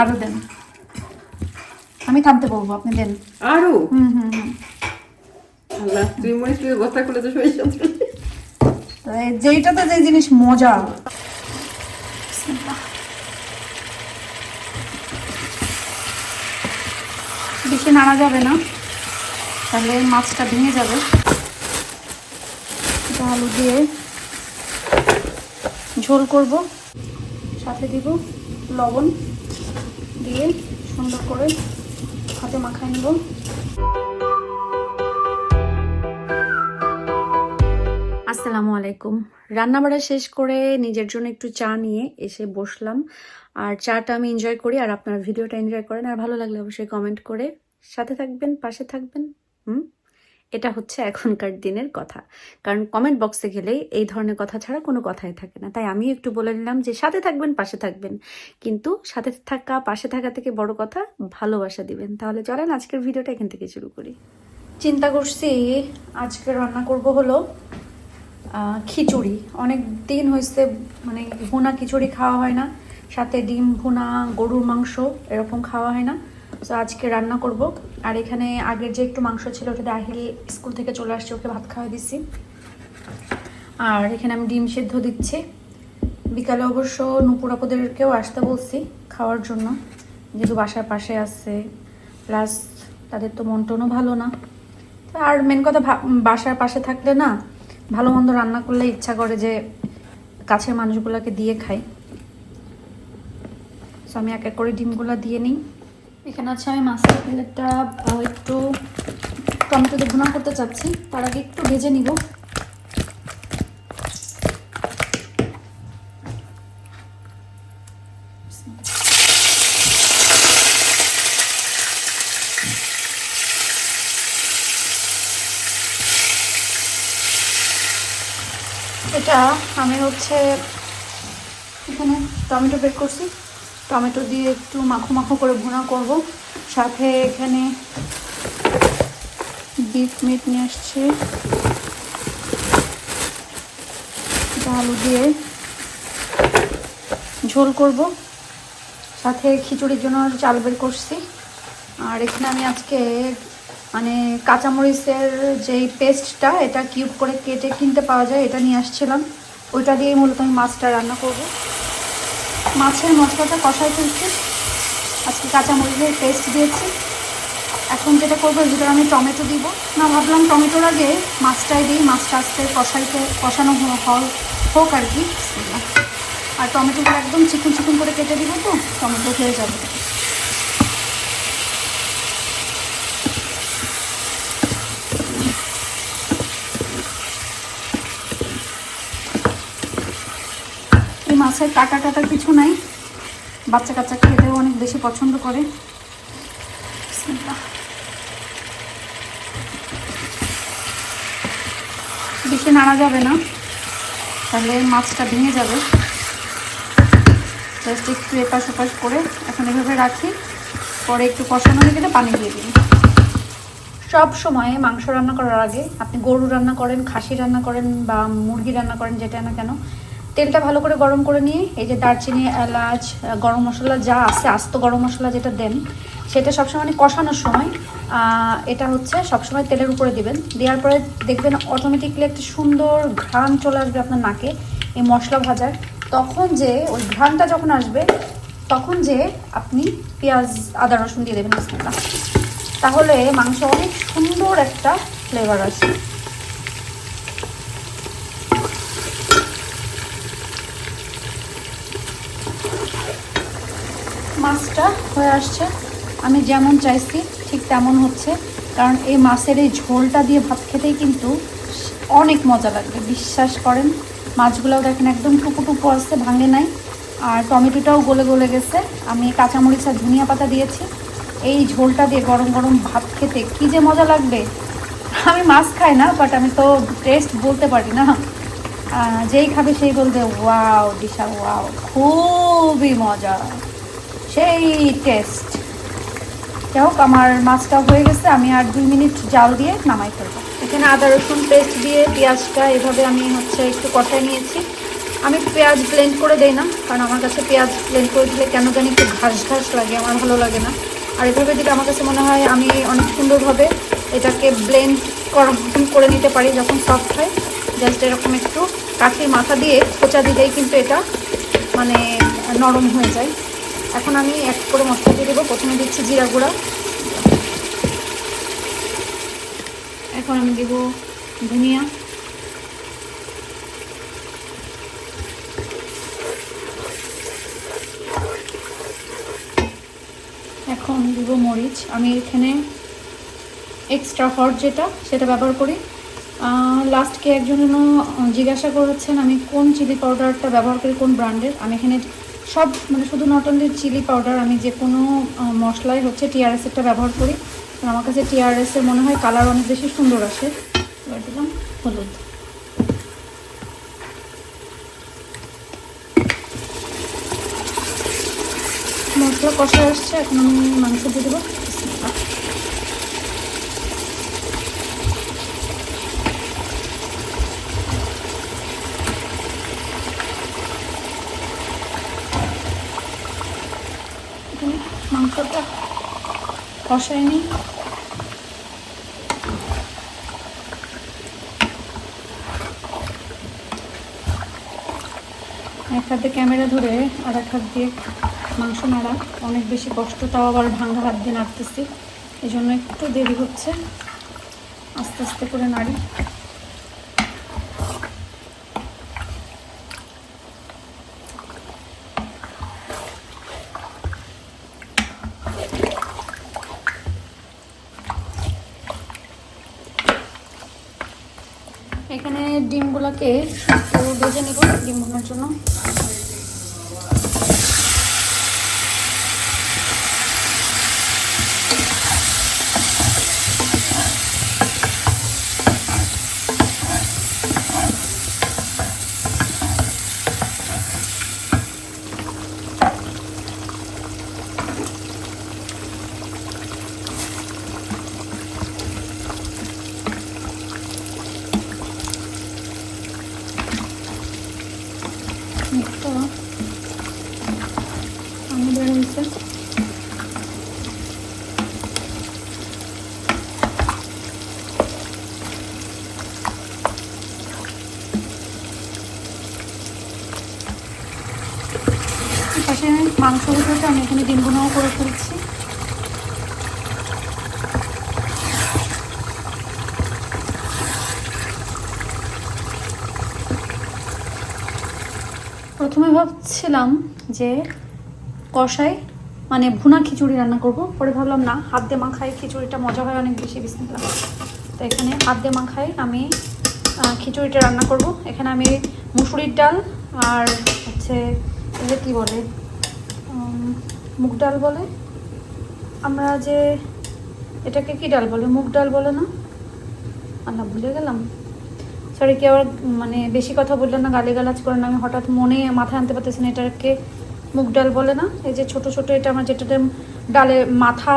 আরও দেন। আমি থামতে বলব আপনি দেন। আরও? হুম হুম হুম। আল্লাহ তুই মরিচ দিয়ে বস্তা খুলে তো যেইটাতে যে জিনিস মজা। বেশি নাড়া যাবে না তাহলে মাছটা ভেঙে যাবে। এটা আলু দিয়ে ঝোল করব সাথে দিব লবণ। দিয়ে সুন্দর করে হাতে মাখায় নেব। আসসালামু আলাইকুম। রান্নাবাড়া শেষ করে নিজের জন্য একটু চা নিয়ে এসে বসলাম। আর চাটা আমি এনজয় করি, আর আপনারা ভিডিওটা এনজয় করেন। আর ভালো লাগলে অবশ্যই কমেন্ট করে সাথে থাকবেন, পাশে থাকবেন। হুম? এটা হচ্ছে এখনকার দিনের কথা। কারণ কমেন্ট বক্সে গেলেই এই ধরনের কথা ছাড়া কোনো কথাই থাকে না। তাই আমি একটু বলে নিলাম যে, সাথে থাকবেন, পাশে থাকবেন। কিন্তু সাথে থাকা, পাশে থাকা থেকে বড় কথা, ভালোবাসা দিবেন। তাহলে চলেন আজকের ভিডিওটা এখান থেকে শুরু করি। চিন্তা করছি, আজকে রান্না করব হলো খিচুড়ি। অনেক দিন হয়েছে মানে ভুনা খিচুড়ি খাওয়া হয় না। সাথে ডিম ভুনা, গরুর মাংস এরকম খাওয়া হয় না। তো আজকে রান্না করব। আর এখানে আগের যে একটু মাংস ছিল, ওটা আহিল স্কুল থেকে চলে আসছে, ওকে ভাত খাওয়া দিচ্ছি আর এখানে আমি ডিম সেদ্ধ দিচ্ছি। বিকালে অবশ্য নুপুর আপুদেরকেও আসতে বলছি খাওয়ার জন্য। যেহেতু বাসার পাশে আছে, প্লাস তাদের তো মন টনও ভালো না। আর মেন কথা বাসার পাশে থাকলে না, ভালো মন্দ রান্না করলে ইচ্ছা করে যে কাছের মানুষগুলোকে দিয়ে খাই। সো আমি এক এক করে ডিমগুলো দিয়ে নিই। এখানে আছে আমি মাছের প্লেটটা একটু টমেটো দিয়ে ভুনা করতে চাচ্ছি। তার আগে একটু ভেজে নিব। এটা আমি হচ্ছে এখানে টমেটো বের করছি। টমেটো দিয়ে একটু মাখো মাখো করে ভুনা করব। সাথে এখানে বিফ মিট নিয়ে আসছে। আলু দিয়ে ঝোল করব। সাথে খিচুড়ির জন্য চাল বের করছি। আর এখানে আমি আজকে মানে কাঁচামরিচের যেই পেস্টটা, এটা কিউব করে কেটে কিনতে পাওয়া যায়, এটা নিয়ে আসছিলাম। ওইটা দিয়ে মূলত আমি মাছটা রান্না করব। মাছের মশলাটা কষাই ফেলছি। আজকে কাঁচামরিচের পেস্ট দিয়েছি। এখন যেটা করব ভিতরে আমি টমেটো দিব। না, ভাবলাম টমেটোর আগে মাছটাই দিই। মাছটা আস্তে কষাইতে কষানো হোক আর কি। আর টমেটোগুলো একদম চিকুন চিকুন করে কেটে দিব তো, টমেটো খেয়ে যাবে এই মাছের কাটা টাটা কিছু নাই। বাচ্চা কাচ্চা খেতেও অনেক বেশি পছন্দ করে। বেশি নাড়া যাবে না। তাহলে মাছটা ভেঙে যাবে। জাস্ট একটু এপাশ ওপাশ করে এখন এভাবে রাখি। পরে একটু কষানো হয়ে গেলে পানি দিয়ে দিই সব সময় মাংস রান্না করার আগে আপনি গরু রান্না করেন, খাসি রান্না করেন বা মুরগি রান্না করেন যেটা না কেন তেলটা ভালো করে গরম করে নিয়ে, এই যে দারচিনি, এলাচ গরম মশলা যা আছে, আস্ত গরম মশলা যেটা দেন, সেটা সবসময় মানে কষানোর সময় এটা হচ্ছে সবসময় তেলের উপরে দিবেন। দেওয়ার পরে দেখবেন অটোমেটিকলি একটা সুন্দর ঘ্রাণ চলে আসবে আপনার নাকে, এই মশলা ভাজার। তখন যে ওই ঘ্রাণটা যখন আসবে, তখন যে আপনি পেঁয়াজ, আদা, রসুন দিয়ে দেবেন। তাহলে মাংস অনেক সুন্দর একটা ফ্লেভার আসে মাছটা হয়ে আসছে। আমি যেমন চাইছি, ঠিক তেমন হচ্ছে। কারণ এই মাছের এই ঝোলটা দিয়ে ভাত খেতেই কিন্তু অনেক মজা লাগবে, বিশ্বাস করেন। মাছগুলোও দেখেন একদম টুকু টুকু আসছে ভাঙে নাই। আর টমেটোটাও গলে গলে গেছে। আমি কাঁচামরিচ আর ধনিয়া পাতা দিয়েছি। এই ঝোলটা দিয়ে গরম গরম ভাত খেতে কী যে মজা লাগবে। আমি মাছ খাই না বাট আমি তো টেস্ট বলতে পারি না। যেই খাবে সেই বলবে ওয়াও দিশা ওয়াও খুবই মজা। সেই টেস্ট যাই হোক আমার মাছটা হয়ে গেছে, আমি আর দুই মিনিট জাল দিয়ে নামাই ফেলব। এখানে আদা, রসুন পেস্ট দিয়ে পেঁয়াজটা এভাবে আমি হচ্ছে একটু কষাই নিয়েছি। আমি পেঁয়াজ ব্লেন্ড করে দেই না, কারণ আমার কাছে পেঁয়াজ ব্লেন্ড করে দিলে কেন জানি একটু ঘাস ঘাস লাগে, আমার ভালো লাগে না। আর এভাবে দিলে আমার কাছে মনে হয় আমি অনেক সুন্দরভাবে এটাকে ব্লেন্ড করে নিতে পারি, যখন সফট হয় জাস্ট এরকম একটু কাঠির মাথা দিয়ে খোঁচা দিলেই কিন্তু এটা মানে নরম হয়ে যায়। এখন আমি এক করে মশলা দিয়ে দেবো। প্রথমে দিচ্ছি জিরা গুঁড়া। এখন আমি দেবো ধনিয়া। এখন দিব মরিচ। আমি এখানে এক্সট্রা হট যেটা, সেটা ব্যবহার করি। লাস্টকে একজন জিজ্ঞাসা করেছেন, আমি কোন চিলি পাউডারটা ব্যবহার করি, কোন ব্র্যান্ডের আমি এখানে সব মানে শুধু নট অনলি চিলি পাউডার আমি যে কোনো মশলাই হচ্ছে টিআরএসেরটা ব্যবহার করি। আমার কাছে টিআরএসের মনে হয় কালার অনেক বেশি সুন্দর আসে। এবার দিলাম হলুদ। মশলা কষা আসছে, এখন আমি মাংস দিয়ে দেবো বিসমিল্লাহ। এখানে মাংসটা কষায় নিই। এক হাতে ক্যামেরা ধরে আর এক হাত দিয়ে মাংস নাড়া অনেক বেশি কষ্ট, তাও আবার ভাঙা হাত দিয়ে নাড়তেছি। এই জন্য একটু দেরি হচ্ছে। আস্তে আস্তে করে নাড়ি। এখানে ডিমগুলোকে ভেজে নেব ডিম ভাঙার জন্য একটা পানি বের হয়েছে পাশে মাংস উঠেছে আমি এখানে ডিম বোনাও করে ফেলছি। প্রথমে ভাবছিলাম যে কষাই মানে ভুনা খিচুড়ি রান্না করব, পরে ভাবলাম না, হাত দিয়ে মাখাই খিচুড়িটা মজা হয় অনেক বেশি, বিসমিল্লাহ। তো এখানে হাত দিয়ে মাখাই, আমি খিচুড়িটা রান্না করব। এখানে আমি মুসুরির ডাল আর হচ্ছে এটা কী বলে? মুগ ডাল বলে? আমরা যে এটাকে কি ডাল বলে? মুগ ডাল বলে না? আল্লাহ ভুলে গেলাম। সরি কি আবার মানে বেশি কথা বললেন না, গালিগালাজ করে না। আমি হঠাৎ মনে, মাথায় আনতে পারতেছি না এটাকে মুগ ডাল বলে না? এই যে ছোট ছোট এটা আমরা যেটাতে ডালে মাথা,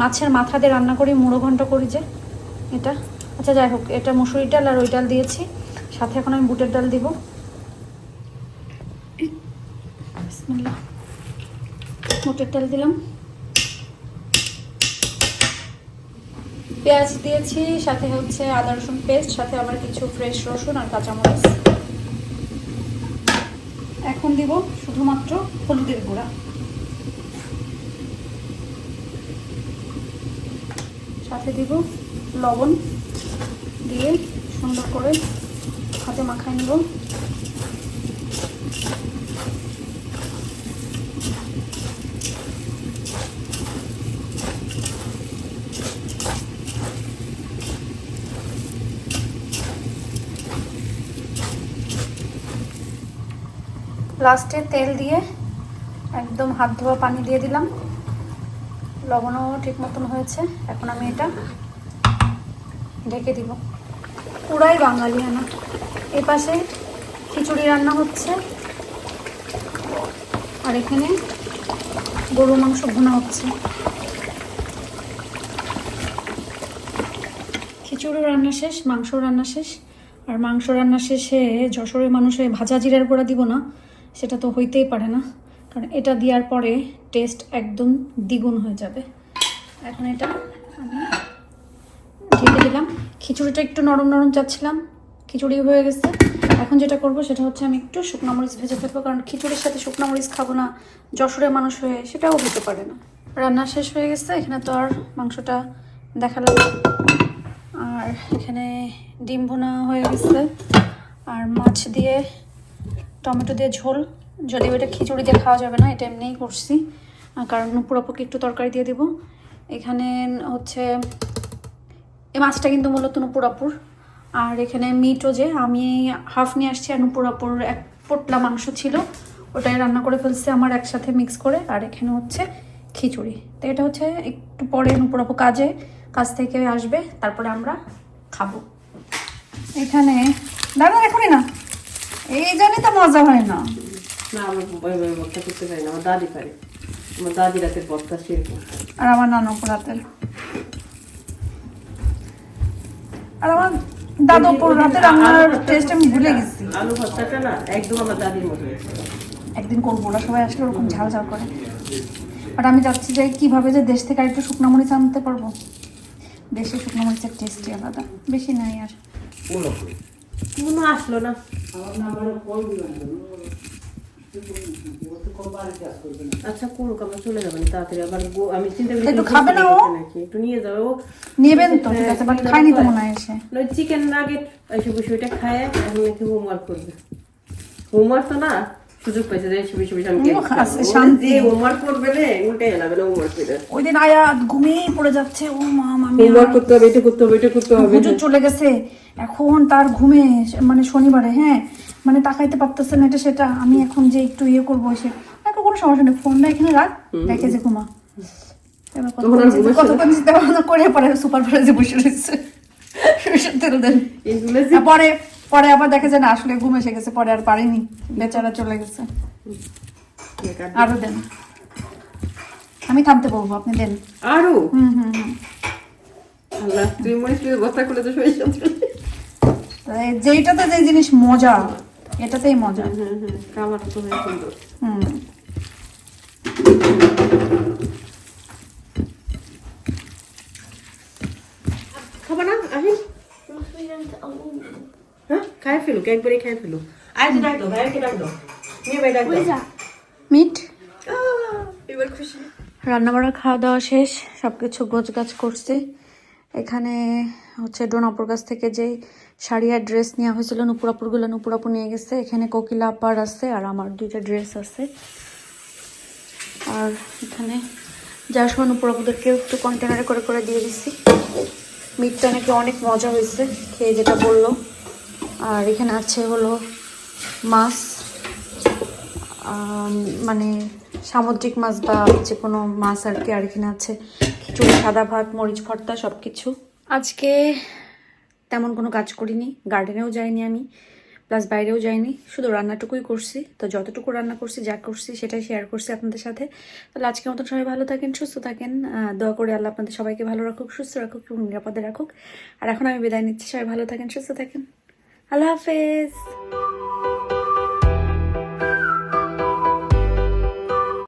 মাছের মাথা দিয়ে রান্না করি, মুড়ো ঘন্ট করি যে, এটা। আচ্ছা যাই হোক, এটা মুসুরির ডাল আর ওই ডাল দিয়েছি। সাথে এখন আমি বুটের ডাল দিব। বিসমিল্লাহ বুটের ডাল দিলাম। পেঁয়াজ দিয়েছি, সাথে হচ্ছে আদা রসুন পেস্ট, সাথে আবার কিছু ফ্রেশ রসুন আর কাঁচামরিচ। এখন দিব শুধুমাত্র হলুদের গুঁড়া। সাথে দিব লবণ দিয়ে সুন্দর করে হাতে মাখায় নেব। লাস্টে তেল দিয়ে একদম হাত ধোয়া পানি দিয়ে দিলাম। লবণও ঠিক মতন হয়েছে। এখন আমি এটা ঢেকে দিব। পুরাই বাঙালি আনা। এ পাশে খিচুড়ি রান্না হচ্ছে। আর এখানে গরু মাংস ভুনা হচ্ছে। খিচুড়ি রান্না শেষ, মাংস রান্না শেষ। আর মাংস রান্না শেষে যশোরের মানুষে ভাজা জিরার গুঁড়া দিব না। সেটা তো হইতেই পারে না। কারণ এটা দেওয়ার পরে টেস্ট একদম দ্বিগুণ হয়ে যাবে। এখন এটা আমি ঢেকে দিলাম। খিচুড়িটা একটু নরম নরম চাচ্ছিলাম, খিচুড়ি হয়ে গেছে। এখন যেটা করব সেটা হচ্ছে আমি একটু শুকনো মরিচ ভেজে ফেলব, কারণ খিচুড়ির সাথে শুকনো মরিচ খাব না, যশোরের মানুষ হয়ে সেটাও হতে পারে না। রান্না শেষ হয়ে গেছে, এখানে তো আর মাংসটা দেখালাম আর এখানে ডিম ভুনা হয়ে গেছে। আর মাছ দিয়ে টমেটো দিয়ে ঝোল। যদিও এটা খিচুড়ি দিয়ে খাওয়া যাবে না, এটা এমনিই করছি। কারণ পুরোপুকি একটু তরকারি দিয়ে দিব। এখানে হচ্ছে, এই মাছটা কিন্তু মূলত নুপুরাপুর। আর এখানে মিটও যে, আমি হাফ নিয়ে আসছি আর নুপুরাপুর এক পোটলা মাংস ছিল। ওটাই রান্না করে ফেলছি আমার একসাথে মিক্স করে। আর এখানে হচ্ছে খিচুড়ি। তো এটা হচ্ছে একটু পরে নুপুরাপু কাজে, কাজ থেকে আসবে, তারপরে আমরা খাব। এখানে, দাদা, এখনই না? এই জন্যই তো মজা হয় না। না আমরা ভর্তা করতে পারি না আমার দাদি পারে। আমার দাদি রাতের ভর্তা সেরকম আর আমার নানুপুর হাতের আর আমার হাতের রান্নার টেস্ট আমি ভুলে গেছি। আলু ভর্তাটা না একদম আমার দাদির মতো একদিন করব ওরা সবাই আসলে ওরকম ঝাল ঝাল করে। বাট আমি চাচ্ছি যে কীভাবে যে দেশ থেকে আরেকটু শুকনো মরিচ আনতে পারব। দেশে শুকনো মরিচের টেস্টই আলাদা বেশি নাই আর। কোনো আসলো না। আচ্ছা করুক আমরা চলে যাবেন তাড়াতাড়ি। আবার আমি চিন্তা করি একটু খাবে না ও? নাকি? একটু নিয়ে যাবে ও। নেবেন তো ঠিক আছে বাট খাইনি তো মনে হয় এসে চিকেন নাগেট এসে বসে ওইটা খায় এখন নাকি হোমওয়ার্ক করবে। হোমওয়ার্ক তো না? সুযোগ পাইছে যে শান্তি। হোমওয়ার্ক করবে উল্টে এলাবে না হোমওয়ার্ক করে ওই দিন আয়াত ঘুমিয়ে পড়ে যাচ্ছে ও মা মামি হোমওয়ার্ক করতে হবে এটা করতে হবে এটা করতে হবে হুজুর চলে গেছে এখন তার ঘুমে মানে শনিবারে হ্যাঁ মানে তাকাইতে পারতেছে না এটা সেটা আমি এখন যে একটু ইয়ে করব সে কোনো সমস্যা নেই ফোনটা এখানে রাখ রেখে যে ঘুমা কতক্ষণ চিন্তা ভাবনা করে পরে সুপার বসে রয়েছে সরষের তেল দেন পরে পরে আবার দেখে যে না আসলে ঘুম এসে গেছে পরে আর পারিনি বেচারা চলে গেছে। আরও দেন। আমি থামতে বলব আপনি দেন। আরও? হুম হুম হুম। আল্লাহ তুই কথা খুলে তো সবাই যেইটাতে যে জিনিস মজা এটাতেই মজা। খাবার তো সুন্দর। হুম খাবার না আহিন হ্যাঁ খাই ফেলুক একবারই খাই ফেলুক। আজ ডাক দাও ভাইকে ডাক দাও। নিয়ে ভাই ডাক দাও। মিট। এবার খুশি। রান্নাবাড়া খাওয়া দাওয়া শেষ সব কিছু গোছ গাছ করছি। এখানে হচ্ছে ডোনাপুর কাছ থেকে যে শাড়ি আর ড্রেস নেওয়া হয়েছিল নুপুরাপুরগুলো নুপুরাপুর নিয়ে গেছে। এখানে কোকিলা আপার আছে আর আমার দুইটা ড্রেস আছে। আর এখানে যার সময় নুপুরাপুদেরকে একটু কন্টেনারে করে করে দিয়ে দিচ্ছি মিটটা নাকি অনেক মজা হয়েছে খেয়ে যেটা বলল। আর এখানে আছে হলো মাছ মানে সামুদ্রিক মাছ বা যে কোনো মাছ আর কি। আর এখানে আছে খিচুড়ি, সাদা ভাত, মরিচ ভর্তা সব কিছু আজকে তেমন কোনো কাজ করিনি। গার্ডেনেও যাইনি আমি, প্লাস বাইরেও যাইনি। শুধু রান্নাটুকুই করছি। তো যতটুকু রান্না করছি, যা করছি, সেটাই শেয়ার করছি আপনাদের সাথে। তাহলে আজকের মতন সবাই ভালো থাকেন, সুস্থ থাকেন। দোয়া করে আল্লাহ আপনাদের সবাইকে ভালো রাখুক, সুস্থ রাখুক এবং নিরাপদে রাখুক। আর এখন আমি বিদায় নিচ্ছি। সবাই ভালো থাকেন, সুস্থ থাকেন। আল্লাহ হাফেজ।